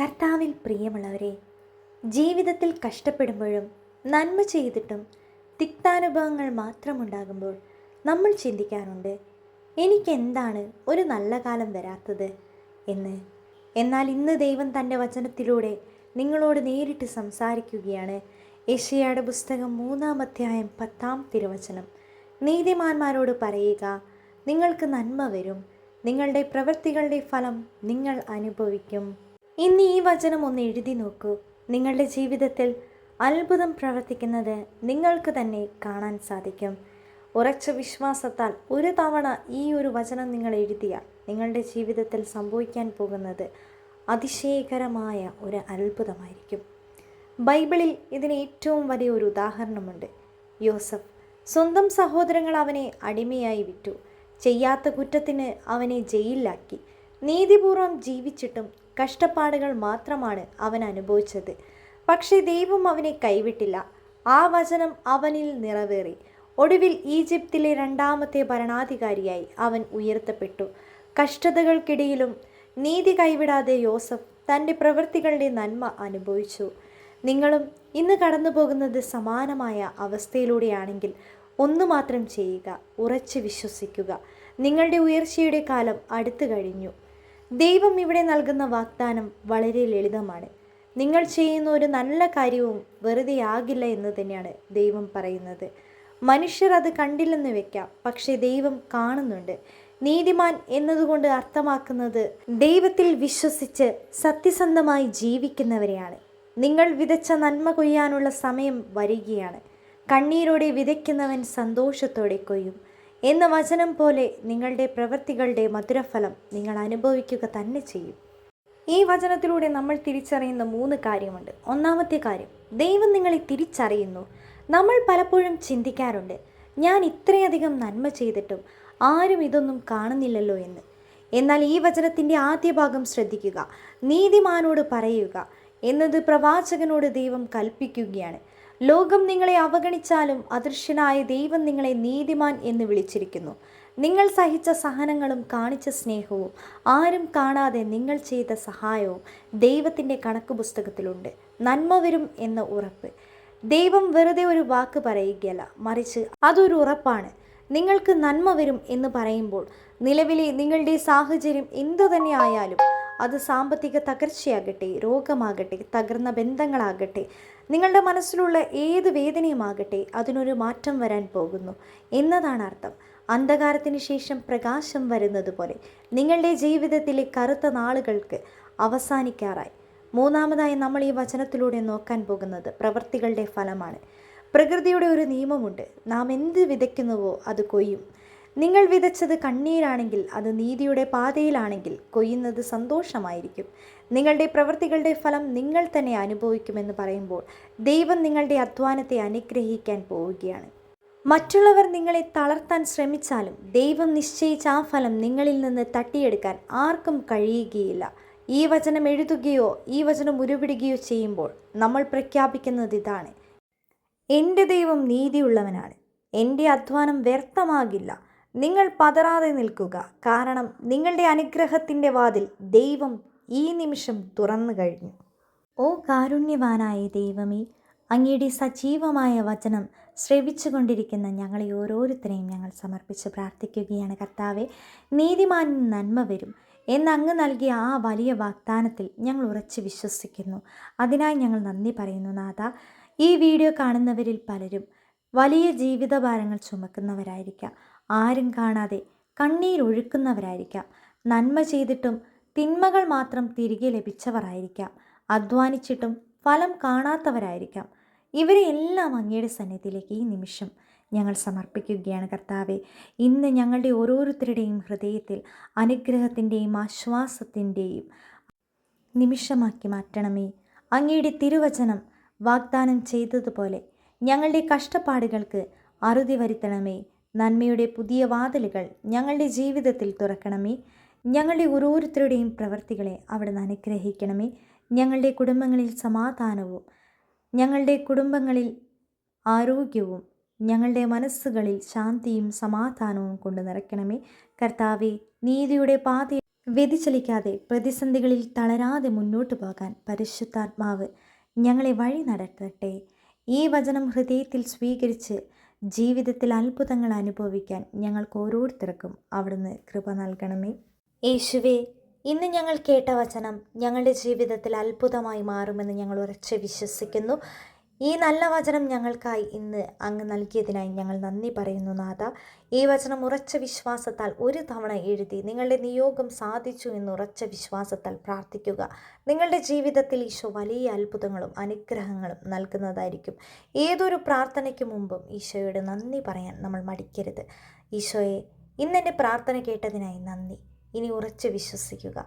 കർത്താവിൽ പ്രിയമുള്ളവരെ ജീവിതത്തിൽ കഷ്ടപ്പെടുമ്പോഴും നന്മ ചെയ്തിട്ടും തിക്താനുഭവങ്ങൾ മാത്രമുണ്ടാകുമ്പോൾ നമ്മൾ ചിന്തിക്കാറുണ്ട് എനിക്കെന്താണ് ഒരു നല്ല കാലം വരാത്തത് എന്ന്? എന്നാൽ ഇന്ന് ദൈവം തന്റെ വചനത്തിലൂടെ നിങ്ങളോട് നേരിട്ട് സംസാരിക്കുകയാണ്. ഏഷ്യയുടെ പുസ്തകം മൂന്നാം അധ്യായം പത്താം തിരുവചനം. നീതിമാന്മാരോട് പറയുക നിങ്ങൾക്ക് നന്മ വരും. നിങ്ങളുടെ പ്രവൃത്തികളുടെ ഫലം നിങ്ങൾ അനുഭവിക്കും. ഇന്ന് ഈ വചനം ഒന്ന് എഴുതി നോക്കൂ. നിങ്ങളുടെ ജീവിതത്തിൽ അത്ഭുതം പ്രവർത്തിക്കുന്നത് നിങ്ങൾക്ക് തന്നെ കാണാൻ സാധിക്കും. ഉറച്ച വിശ്വാസത്താൽ ഒരു തവണ ഈ ഒരു വചനം നിങ്ങൾ എഴുതിയാൽ നിങ്ങളുടെ ജീവിതത്തിൽ സംഭവിക്കാൻ പോകുന്നത് അതിശയകരമായ ഒരു അത്ഭുതമായിരിക്കും. ബൈബിളിൽ ഇതിന് ഏറ്റവും വലിയ ഒരു ഉദാഹരണമുണ്ട്. യോസഫ് സ്വന്തം സഹോദരങ്ങൾ അവനെ അടിമയായി വിറ്റു ചെയ്യാത്ത കുറ്റത്തിന് അവനെ ജയിലിലാക്കി. നീതിപൂർവം ജീവിച്ചിട്ടും കഷ്ടപ്പാടുകൾ മാത്രമാണ് അവൻ അനുഭവിച്ചത്. പക്ഷേ ദൈവം അവനെ കൈവിട്ടില്ല. ആ വചനം അവനിൽ നിറവേറി. ഒടുവിൽ ഈജിപ്തിലെ രണ്ടാമത്തെ ഭരണാധികാരിയായി അവൻ ഉയർത്തപ്പെട്ടു. കഷ്ടതകൾക്കിടയിലും നീതി കൈവിടാതെ യോസഫ് തന്റെ പ്രവൃത്തികളുടെ നന്മ അനുഭവിച്ചു. നിങ്ങളും ഇന്ന് കടന്നു പോകുന്നത് സമാനമായ അവസ്ഥയിലൂടെയാണെങ്കിൽ ഒന്നു മാത്രം ചെയ്യുക ഉറച്ചു വിശ്വസിക്കുക. നിങ്ങളുടെ ഉയർച്ചയുടെ കാലം അടുത്തു കഴിഞ്ഞു. ദൈവം ഇവിടെ നൽകുന്ന വാഗ്ദാനം വളരെ ലളിതമാണ്. നിങ്ങൾ ചെയ്യുന്ന ഒരു നല്ല കാര്യവും വെറുതെ ആകില്ല എന്ന് തന്നെയാണ് ദൈവം പറയുന്നത്. മനുഷ്യർ അത് കണ്ടില്ലെന്ന് വെക്കാം പക്ഷേ ദൈവം കാണുന്നുണ്ട്. നീതിമാൻ എന്നതുകൊണ്ട് അർത്ഥമാക്കുന്നത് ദൈവത്തിൽ വിശ്വസിച്ച് സത്യസന്ധമായി ജീവിക്കുന്നവരെയാണ്. നിങ്ങൾ വിതച്ച നന്മ കൊയ്യാനുള്ള സമയം വരികയാണ്. കണ്ണീരോടെ വിതയ്ക്കുന്നവൻ സന്തോഷത്തോടെ കൊയ്യും. എന്ന വചനം പോലെ നിങ്ങളുടെ പ്രവൃത്തികളുടെ മധുരഫലം നിങ്ങൾ അനുഭവിക്കുക തന്നെ ചെയ്യും. ഈ വചനത്തിലൂടെ നമ്മൾ തിരിച്ചറിയുന്ന മൂന്ന് കാര്യമുണ്ട്. ഒന്നാമത്തെ കാര്യം ദൈവം നിങ്ങളെ തിരിച്ചറിയുന്നു. നമ്മൾ പലപ്പോഴും ചിന്തിക്കാറുണ്ട് ഞാൻ ഇത്രയധികം നന്മ ചെയ്തിട്ടും ആരും ഇതൊന്നും കാണുന്നില്ലല്ലോ എന്ന്. എന്നാൽ ഈ വചനത്തിന്റെ ആദ്യ ഭാഗം ശ്രദ്ധിക്കുക നീതിമാനോട് പറയുക എന്നത് പ്രവാചകനോട് ദൈവം കൽപ്പിക്കുകയാണ്. ലോകം നിങ്ങളെ അവഗണിച്ചാലും അദൃശ്യനായ ദൈവം നിങ്ങളെ നീതിമാൻ എന്ന് വിളിച്ചിരിക്കുന്നു. നിങ്ങൾ സഹിച്ച സഹനങ്ങളും കാണിച്ച സ്നേഹവും ആരും കാണാതെ നിങ്ങൾ ചെയ്ത സഹായവും ദൈവത്തിന്റെ കണക്ക് പുസ്തകത്തിലുണ്ട്. നന്മ വരും എന്ന ഉറപ്പ്. ദൈവം വെറുതെ ഒരു വാക്ക് പറയുകയല്ല മറിച്ച് അതൊരു ഉറപ്പാണ്. നിങ്ങൾക്ക് നന്മ വരും എന്ന് പറയുമ്പോൾ നിലവിലെ നിങ്ങളുടെ സാഹചര്യം എന്തു തന്നെ ആയാലും അത് സാമ്പത്തിക തകർച്ചയാകട്ടെ രോഗമാകട്ടെ തകർന്ന ബന്ധങ്ങളാകട്ടെ നിങ്ങളുടെ മനസ്സിലുള്ള ഏത് വേദനയുമാകട്ടെ അതിനൊരു മാറ്റം വരാൻ പോകുന്നു എന്നതാണ് അർത്ഥം. അന്ധകാരത്തിന് ശേഷം പ്രകാശം വരുന്നത് പോലെ നിങ്ങളുടെ ജീവിതത്തിലെ കറുത്ത നാളുകൾക്ക് അവസാനിക്കാറായി. മൂന്നാമതായി നമ്മൾ ഈ വചനത്തിലൂടെ നോക്കാൻ പോകുന്നത് പ്രവൃത്തികളുടെ ഫലമാണ്. പ്രകൃതിയുടെ ഒരു നിയമമുണ്ട്. നാം എന്ത് വിതയ്ക്കുന്നുവോ അത് കൊയ്യും. നിങ്ങൾ വിതച്ചത് കണ്ണീരാണെങ്കിൽ അത് നീതിയുടെ പാതയിലാണെങ്കിൽ കൊയ്യുന്നത് സന്തോഷമായിരിക്കും. നിങ്ങളുടെ പ്രവൃത്തികളുടെ ഫലം നിങ്ങൾ തന്നെ അനുഭവിക്കുമെന്ന് പറയുമ്പോൾ ദൈവം നിങ്ങളുടെ അധ്വാനത്തെ അനുഗ്രഹിക്കാൻ പോവുകയാണ്. മറ്റുള്ളവർ നിങ്ങളെ തളർത്താൻ ശ്രമിച്ചാലും ദൈവം നിശ്ചയിച്ച ആ ഫലം നിങ്ങളിൽ നിന്ന് തട്ടിയെടുക്കാൻ ആർക്കും കഴിയുകയില്ല. ഈ വചനം എഴുതുകയോ ഈ വചനം ഉരുവിടുകയോ ചെയ്യുമ്പോൾ നമ്മൾ പ്രഖ്യാപിക്കുന്നത് ഇതാണ്. എന്റെ ദൈവം നീതിയുള്ളവനാണ്. എന്റെ അധ്വാനം വ്യർത്ഥമാകില്ല. നിങ്ങൾ പതറാതെ നിൽക്കുക. കാരണം നിങ്ങളുടെ അനുഗ്രഹത്തിന്റെ വാതിൽ ദൈവം ഈ നിമിഷം തുറന്നു കഴിഞ്ഞു. ഓ കാരുണ്യവാനായ ദൈവമേ അങ്ങയുടെ സജീവമായ വചനം ശ്രവിച്ചുകൊണ്ടിരിക്കുന്ന ഞങ്ങളെ ഓരോരുത്തരെയും ഞങ്ങൾ സമർപ്പിച്ച് പ്രാർത്ഥിക്കുകയാണ്. കർത്താവെ നീതിമാനിന് നന്മ വരും. എന്ന് അങ്ങ് നൽകിയ ആ വലിയ വാഗ്ദാനത്തിൽ ഞങ്ങൾ ഉറച്ച് വിശ്വസിക്കുന്നു. അതിനായി ഞങ്ങൾ നന്ദി പറയുന്നു നാഥ. ഈ വീഡിയോ കാണുന്നവരിൽ പലരും വലിയ ജീവിത ഭാരങ്ങൾ ചുമക്കുന്നവരായിരിക്കാം. ആരും കാണാതെ കണ്ണീരൊഴുക്കുന്നവരായിരിക്കാം നന്മ ചെയ്തിട്ടും തിന്മകൾ മാത്രം തിരികെ ലഭിച്ചവരായിരിക്കാം. അധ്വാനിച്ചിട്ടും ഫലം കാണാത്തവരായിരിക്കാം. ഇവരെ എല്ലാം അങ്ങയുടെ സന്നിധിയിലേക്ക് ഈ നിമിഷം ഞങ്ങൾ സമർപ്പിക്കുകയാണ് കർത്താവെ. ഇന്ന് ഞങ്ങളുടെ ഓരോരുത്തരുടെയും ഹൃദയത്തിൽ അനുഗ്രഹത്തിന്റെയും ആശ്വാസത്തിന്റെയും നിമിഷമാക്കി മാറ്റണമേ. അങ്ങയുടെ തിരുവചനം വാഗ്ദാനം ചെയ്തതുപോലെ ഞങ്ങളുടെ കഷ്ടപ്പാടുകൾക്ക് അറുതി വരുത്തണമേ. നന്മയുടെ പുതിയ വാതിലുകൾ ഞങ്ങളുടെ ജീവിതത്തിൽ തുറക്കണമേ. ഞങ്ങളുടെ ഓരോരുത്തരുടെയും പ്രവർത്തികളെ അവിടുന്ന് അനുഗ്രഹിക്കണമേ. ഞങ്ങളുടെ കുടുംബങ്ങളിൽ സമാധാനവും ഞങ്ങളുടെ കുടുംബങ്ങളിൽ ആരോഗ്യവും ഞങ്ങളുടെ മനസ്സുകളിൽ ശാന്തിയും സമാധാനവും കൊണ്ട് നിറയ്ക്കണമേ. കർത്താവെ നീതിയുടെ പാത വ്യതിചലിക്കാതെ പ്രതിസന്ധികളിൽ തളരാതെ മുന്നോട്ടു പോകാൻ പരിശുദ്ധാത്മാവ് ഞങ്ങളെ വഴി നടത്തട്ടെ. ഈ വചനം ഹൃദയത്തിൽ സ്വീകരിച്ച് ജീവിതത്തിൽ അത്ഭുതങ്ങൾ അനുഭവിക്കാൻ ഞങ്ങൾക്ക് ഓരോരുത്തർക്കും അവിടുന്ന് കൃപ നൽകണമേ. യേശുവേ ഇന്ന് ഞങ്ങൾ കേട്ട വചനം ഞങ്ങളുടെ ജീവിതത്തിൽ അത്ഭുതമായി മാറുമെന്ന് ഞങ്ങൾ ഉറച്ച് വിശ്വസിക്കുന്നു. ഈ നല്ല വചനം ഞങ്ങൾക്കായി ഇന്ന് അങ്ങ് നൽകിയതിനായി ഞങ്ങൾ നന്ദി പറയുന്നു നാഥ. ഈ വചനം ഉറച്ച വിശ്വാസത്താൽ ഒരു തവണ എഴുതി നിങ്ങളുടെ നിയോഗം സാധിച്ചു എന്ന് ഉറച്ച വിശ്വാസത്താൽ പ്രാർത്ഥിക്കുക. നിങ്ങളുടെ ജീവിതത്തിൽ ഈശോ വലിയ അത്ഭുതങ്ങളും അനുഗ്രഹങ്ങളും നൽകുന്നതായിരിക്കും. ഏതൊരു പ്രാർത്ഥനയ്ക്ക് മുമ്പും ഈശോയോട് നന്ദി പറയാൻ നമ്മൾ മടിക്കരുത്. ഈശോയെ ഇന്നെന്റെ പ്രാർത്ഥന കേട്ടതിനായി നന്ദി. ഇനി ഉറച്ച് വിശ്വസിക്കുക.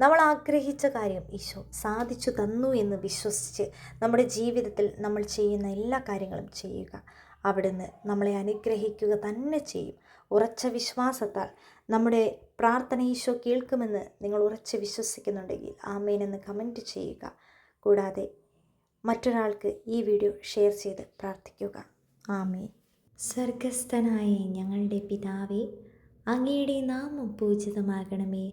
നമ്മൾ ആഗ്രഹിച്ച കാര്യം ഈശോ സാധിച്ചു തന്നു എന്ന് വിശ്വസിച്ച് നമ്മുടെ ജീവിതത്തിൽ നമ്മൾ ചെയ്യുന്ന എല്ലാ കാര്യങ്ങളും ചെയ്യുക. അവിടുന്ന് നമ്മളെ അനുഗ്രഹിക്കുക തന്നെ ചെയ്യും. ഉറച്ച വിശ്വാസത്താൽ നമ്മുടെ പ്രാർത്ഥന ഈശോ കേൾക്കുമെന്ന് നിങ്ങൾ ഉറച്ച് വിശ്വസിക്കുന്നുണ്ടെങ്കിൽ ആമേൻ എന്ന് കമന്റ് ചെയ്യുക. കൂടാതെ മറ്റൊരാൾക്ക് ഈ വീഡിയോ ഷെയർ ചെയ്ത് പ്രാർത്ഥിക്കുക. ആമേൻ. സ്വർഗസ്ഥനായ ഞങ്ങളുടെ പിതാവേ അങ്ങയുടെ നാമം പൂജിതമാകണമേ.